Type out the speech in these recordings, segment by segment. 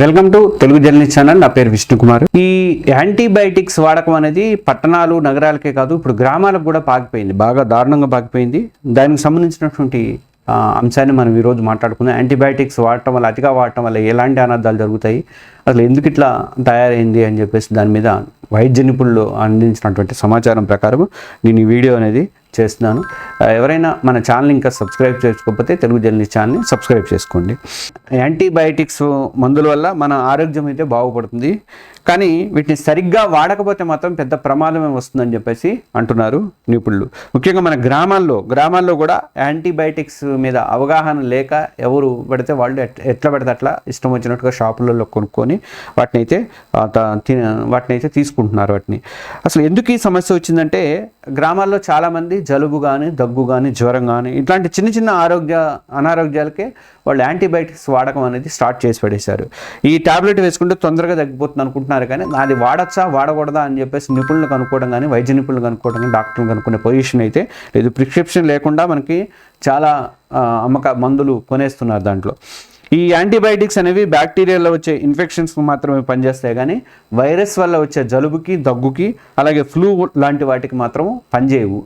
Welcome to Telugu journalist channel. నా పేరు విష్ణుకుమార్. ఈ యాంటీబయాటిక్స్ వాడకం అనేది పట్టణాలు నగరాలకే కాదు ఇప్పుడు గ్రామాలకు కూడా పాకిపోయింది. బాగా దారుణంగా పాకిపోయింది. దానికి సంబంధించినటువంటి అంశాన్ని మనం ఈరోజు మాట్లాడుకుందాం. యాంటీబయాటిక్స్ వాడటం వల్ల అతిగా వాడటం వల్ల ఎలాంటి అనర్థాలు జరుగుతాయి? అసలు ఎందుకు ఇట్లా తయారైంది అని చెప్పేసి దాని మీద వైద్య నిపుణులు అందించినటువంటి సమాచారం ప్రకారం నేను ఈ వీడియో అనేది చేస్తున్నాను. ఎవరైనా మన ఛానల్ ఇంకా సబ్స్క్రైబ్ చేసుకోకపోతే తెలుగు జర్నలిస్ట్ ఛానల్ని సబ్స్క్రైబ్ చేసుకోండి. యాంటీబయాటిక్స్ మందుల వల్ల మన ఆరోగ్యం అయితే బాగుపడుతుంది. కానీ వీటిని సరిగ్గా వాడకపోతే మాత్రం పెద్ద ప్రమాదమే వస్తుందని చెప్పేసి అంటున్నారు నిపుణులు. ముఖ్యంగా మన గ్రామాల్లో గ్రామాల్లో కూడా యాంటీబయాటిక్స్ మీద అవగాహన లేక ఎవరు పడితే వాళ్ళు ఎట్- ఎట్లా పెడితే అట్లా ఇష్టం వచ్చినట్టుగా షాపులలో కొనుక్కొని వాటిని అయితే వాటిని అయితే తీసుకుంటున్నారు వాటిని. అసలు ఎందుకు ఈ సమస్య వచ్చిందంటే గ్రామాల్లో చాలామంది జలుబు కానీ దగ్గు కానీ జ్వరం కానీ ఇట్లాంటి చిన్న చిన్న ఆరోగ్య అనారోగ్యాలకే వాళ్ళు యాంటీబయాటిక్స్ వాడకం అనేది స్టార్ట్ చేసి పడేశారు ఈ టాబ్లెట్ వేసుకుంటే తొందరగా తగ్గిపోతుంది అనుకుంటున్నారు కానీ అది వాడచ్చా వాడకూడదా అని చెప్పేసి నిపుణులు కనుక్కోవడం కానీ వైద్య నిపుణులు కనుక్కోవడం కానీ డాక్టర్లు కనుక్కునే పొజిషన్ అయితే లేదు. ప్రిస్క్రిప్షన్ లేకుండా మనకి చాలా అమ్మక మందులు కొనేస్తున్నారు దాంట్లో. ఈ యాంటీబయాటిక్స్ అనేవి బ్యాక్టీరియాలో వచ్చే ఇన్ఫెక్షన్స్కి మాత్రమే పనిచేస్తాయి కానీ వైరస్ వల్ల వచ్చే జలుబుకి దగ్గుకి అలాగే ఫ్లూ లాంటి వాటికి మాత్రం పనిచేయవు.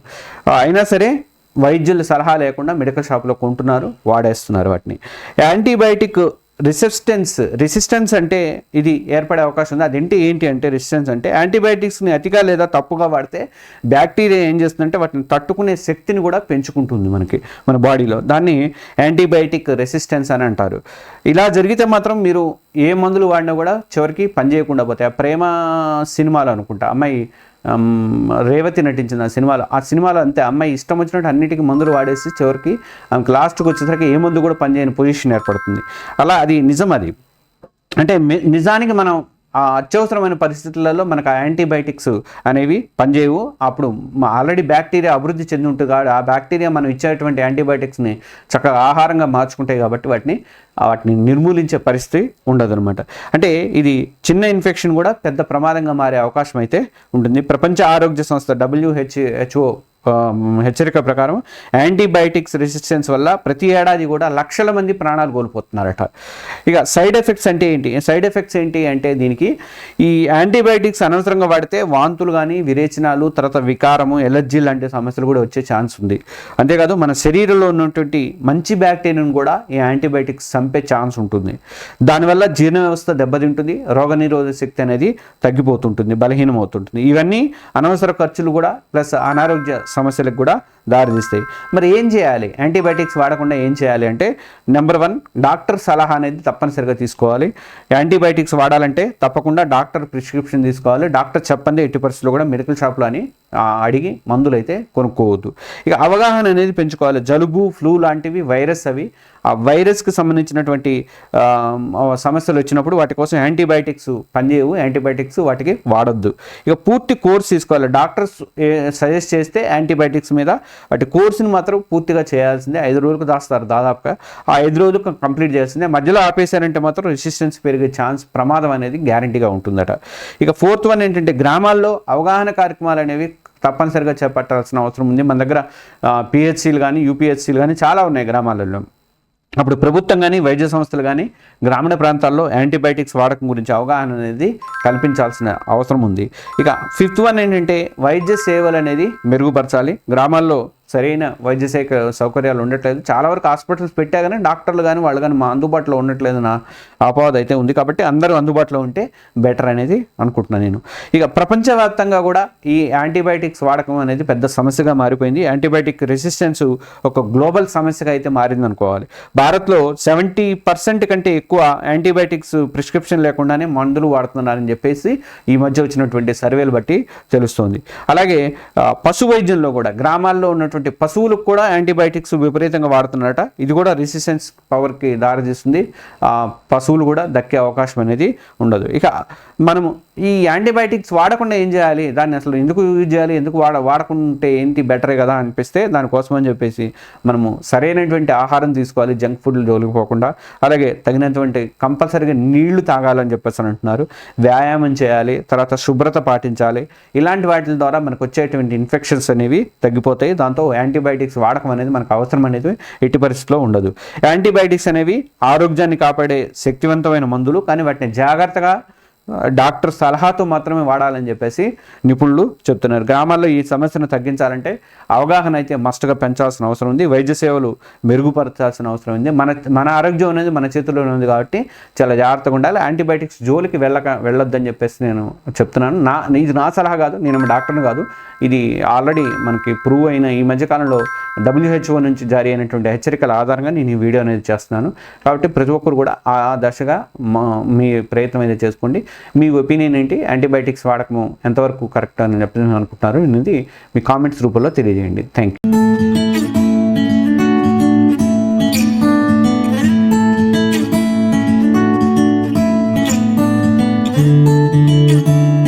అయినా సరే వైద్యుల సలహా లేకుండా మెడికల్ షాప్లో కొంటున్నారు వాడేస్తున్నారు వాటిని. యాంటీబయాటిక్ రిసిస్టెన్స్ రెసిస్టెన్స్ అంటే ఇది ఏర్పడే అవకాశం ఉంది. అదేంటి ఏంటి అంటే రెసిస్టెన్స్ అంటే యాంటీబయాటిక్స్ని అతిగా లేదా తప్పుగా వాడితే బ్యాక్టీరియా ఏం చేస్తుందంటే వాటిని తట్టుకునే శక్తిని కూడా పెంచుకుంటుంది మనకి మన బాడీలో దాన్ని యాంటీబయాటిక్ రెసిస్టెన్స్ అని అంటారు. ఇలా జరిగితే మాత్రం మీరు ఏ మందులు వాడినా కూడా చివరికి పనిచేయకుండా పోతాయి. ఆ ప్రేమ సినిమాలు అనుకుంటా. అమ్మాయి రేవతి నటించిన ఆ సినిమాలో. ఆ సినిమాలో అంతే. అమ్మాయి ఇష్టం వచ్చినట్టు అన్నిటికీ మందులు వాడేసి చివరికి ఆమెకు లాస్ట్కి వచ్చేసరికి ఏ మందు కూడా పనిచేయని పొజిషన్ ఏర్పడుతుంది. అలా అది నిజం అది. అంటే నిజానికి మనం అత్యవసరమైన పరిస్థితులలో మనకు ఆ యాంటీబయాటిక్స్ అనేవి పనిచేయవు. అప్పుడు ఆల్రెడీ బ్యాక్టీరియా అభివృద్ధి చెంది ఉంటుంది కాబట్టి ఆ బ్యాక్టీరియా మనం ఇచ్చేటువంటి యాంటీబయాటిక్స్ని చక్కగా ఆహారంగా మార్చుకుంటాయి కాబట్టి వాటిని వాటిని నిర్మూలించే పరిస్థితి ఉండదన్నమాట. అంటే ఇది చిన్న ఇన్ఫెక్షన్ కూడా పెద్ద ప్రమాదంగా మారే అవకాశం అయితే ఉంటుంది. ప్రపంచ ఆరోగ్య సంస్థ డబ్ల్యూహెచ్హెచ్ఓ హెచ్చరిక ప్రకారం యాంటీబయాటిక్స్ రెసిస్టెన్స్ వల్ల ప్రతి ఏడాది కూడా లక్షల మంది ప్రాణాలు కోల్పోతున్నారట. ఇక సైడ్ ఎఫెక్ట్స్ అంటే ఏంటి? సైడ్ ఎఫెక్ట్స్ ఏంటి అంటే దీనికి ఈ యాంటీబయాటిక్స్ అనవసరంగా వాడితే వాంతులు కానీ విరేచనాలు తర్వాత వికారము ఎలర్జీ లాంటి సమస్యలు కూడా వచ్చే ఛాన్స్ ఉంది. అంతేకాదు మన శరీరంలో ఉన్నటువంటి మంచి బ్యాక్టీరియాను కూడా ఈ యాంటీబయాటిక్స్ చంపే ఛాన్స్ ఉంటుంది. దానివల్ల జీర్ణ వ్యవస్థ దెబ్బతింటుంది రోగనిరోధక శక్తి అనేది తగ్గిపోతుంటుంది బలహీనమవుతుంటుంది. ఇవన్నీ అనవసర ఖర్చులు కూడా ప్లస్ అనారోగ్య సమస్యలకు కూడా దారితీస్తాయి. మరి ఏం చేయాలి? యాంటీబయాటిక్స్ వాడకుండా ఏం చేయాలి అంటే నెంబర్ వన్ డాక్టర్ సలహా అనేది తప్పనిసరిగా తీసుకోవాలి. యాంటీబయాటిక్స్ వాడాలంటే తప్పకుండా డాక్టర్ ప్రిస్క్రిప్షన్ తీసుకోవాలి. డాక్టర్ చెప్పండి ఎట్టి పరిస్థితుల్లో కూడా మెడికల్ షాప్లో అని అడిగి మందులు అయితే కొనుక్కోవద్దు. ఇక అవగాహన అనేది పెంచుకోవాలి. జలుబు ఫ్లూ లాంటివి వైరస్ అవి ఆ వైరస్కి సంబంధించినటువంటి సమస్యలు వచ్చినప్పుడు వాటి కోసం యాంటీబయాటిక్స్ పనిచేయవు. యాంటీబయాటిక్స్ వాటికి వాడొద్దు. ఇక పూర్తి కోర్స్ తీసుకోవాలి. డాక్టర్స్ సజెస్ట్ చేస్తే యాంటీబయాటిక్స్ మీద వాటి కోర్సుని మాత్రం పూర్తిగా చేయాల్సిందే. ఐదు రోజులకు దాస్తారు దాదాపుగా. ఆ ఐదు రోజులకు కంప్లీట్ చేయాల్సిందే. మధ్యలో ఆపేశారంటే మాత్రం రెసిస్టెన్స్ పెరిగే ఛాన్స్ ప్రమాదం అనేది గ్యారంటీగా ఉంటుందట. ఇక ఫోర్త్ వన్ ఏంటంటే గ్రామాల్లో అవగాహన కార్యక్రమాలు అనేవి తప్పనిసరిగా చేపట్టాల్సిన అవసరం ఉంది. మన దగ్గర పిహెచ్సిలు కానీ యూపీహెచ్సిలు కానీ చాలా ఉన్నాయి గ్రామాలలో. అప్పుడు ప్రభుత్వం కానీ వైద్య సంస్థలు కానీ గ్రామీణ ప్రాంతాల్లో యాంటీబయాటిక్స్ వాడకం గురించి అవగాహన అనేది కల్పించాల్సిన అవసరం ఉంది. ఇక ఫిఫ్త్ వన్ ఏంటంటే వైద్య సేవలు అనేది మెరుగుపరచాలి. గ్రామాల్లో సరైన వైద్య సేక సౌకర్యాలు ఉండట్లేదు. చాలా వరకు హాస్పిటల్స్ పెట్టా కానీ డాక్టర్లు కానీ వాళ్ళు కానీ మా అందుబాటులో ఉండట్లేదు నా అపవాదం అయితే ఉంది. కాబట్టి అందరూ అందుబాటులో ఉంటే బెటర్ అనేది అనుకుంటున్నాను నేను. ఇక ప్రపంచవ్యాప్తంగా కూడా ఈ యాంటీబయాటిక్స్ వాడకం అనేది పెద్ద సమస్యగా మారిపోయింది. యాంటీబయాటిక్ రెసిస్టెన్స్ ఒక గ్లోబల్ సమస్యగా అయితే మారింది అనుకోవాలి. భారత్లో సెవెంటీ పర్సెంట్ కంటే ఎక్కువ యాంటీబయాటిక్స్ ప్రిస్క్రిప్షన్ లేకుండానే మందులు వాడుతున్నారని చెప్పేసి ఈ మధ్య వచ్చినటువంటి సర్వేలు బట్టి తెలుస్తోంది. అలాగే పశు వైద్యంలో కూడా గ్రామాల్లో ఉన్నటువంటి పశువులకు కూడా యాంటీబయాటిక్స్ విపరీతంగా వాడుతున్నారట. ఇది కూడా రెసిస్టెన్స్ పవర్కి దారితీస్తుంది. ఆ, పశువులు కూడా దక్కే అవకాశం అనేది ఉండదు. ఇక మనము ఈ యాంటీబయాటిక్స్ వాడకుండా ఏం చేయాలి? దాన్ని అసలు ఎందుకు యూజ్ చేయాలి? ఎందుకు వాడ వాడకుంటే ఏంటి బెటరే కదా అనిపిస్తే దానికోసం అని చెప్పేసి మనము సరైనటువంటి ఆహారం తీసుకోవాలి జంక్ ఫుడ్లు జోలికి పోకుండా అలాగే తగినటువంటి కంపల్సరీగా నీళ్ళు తాగాలని చెప్పేసి అని అంటున్నారు. వ్యాయామం చేయాలి తర్వాత శుభ్రత పాటించాలి. ఇలాంటి వాటి ద్వారా మనకు వచ్చేటువంటి ఇన్ఫెక్షన్స్ అనేవి తగ్గిపోతాయి. దాంతో యాంటీబయాటిక్స్ వాడకం అనేది మనకు అవసరం అనేది ఎట్టి పరిస్థితిలో ఉండదు. యాంటీబయాటిక్స్ అనేవి ఆరోగ్యాన్ని కాపాడే శక్తివంతమైన మందులు కానీ వాటిని జాగ్రత్తగా డాక్టర్ సలహాతో మాత్రమే వాడాలని చెప్పేసి నిపుణులు చెప్తున్నారు. గ్రామాల్లో ఈ సమస్యను తగ్గించాలంటే అవగాహన అయితే మస్ట్గా పెంచాల్సిన అవసరం ఉంది. వైద్య సేవలు మెరుగుపరచాల్సిన అవసరం ఉంది. మన మన ఆరోగ్యం అనేది మన చేతుల్లోనే ఉంది కాబట్టి చాలా జాగ్రత్తగా ఉండాలి. యాంటీబయాటిక్స్ జోలికి వెళ్ళక వెళ్ళొద్దని చెప్పేసి నేను చెప్తున్నాను. నా ఇది నా సలహా కాదు నేను డాక్టర్ని కాదు. ఇది ఆల్రెడీ మనకి ప్రూవ్ అయిన ఈ మధ్యకాలంలో డబ్ల్యూహెచ్ఓ నుంచి జారీ అయినటువంటి హెచ్చరికల ఆధారంగా నేను ఈ వీడియో అనేది చేస్తున్నాను. కాబట్టి ప్రతి ఒక్కరు కూడా ఆ దశగా మా మీ ప్రయత్నం అయితే చేసుకోండి. మీ ఒపీనియన్ ఏంటి? యాంటీబయాటిక్స్ వాడకము ఎంతవరకు కరెక్ట్ అని చెప్పి అనుకుంటున్నారు అనేది మీ కామెంట్స్ రూపంలో తెలియజేయండి. Thank you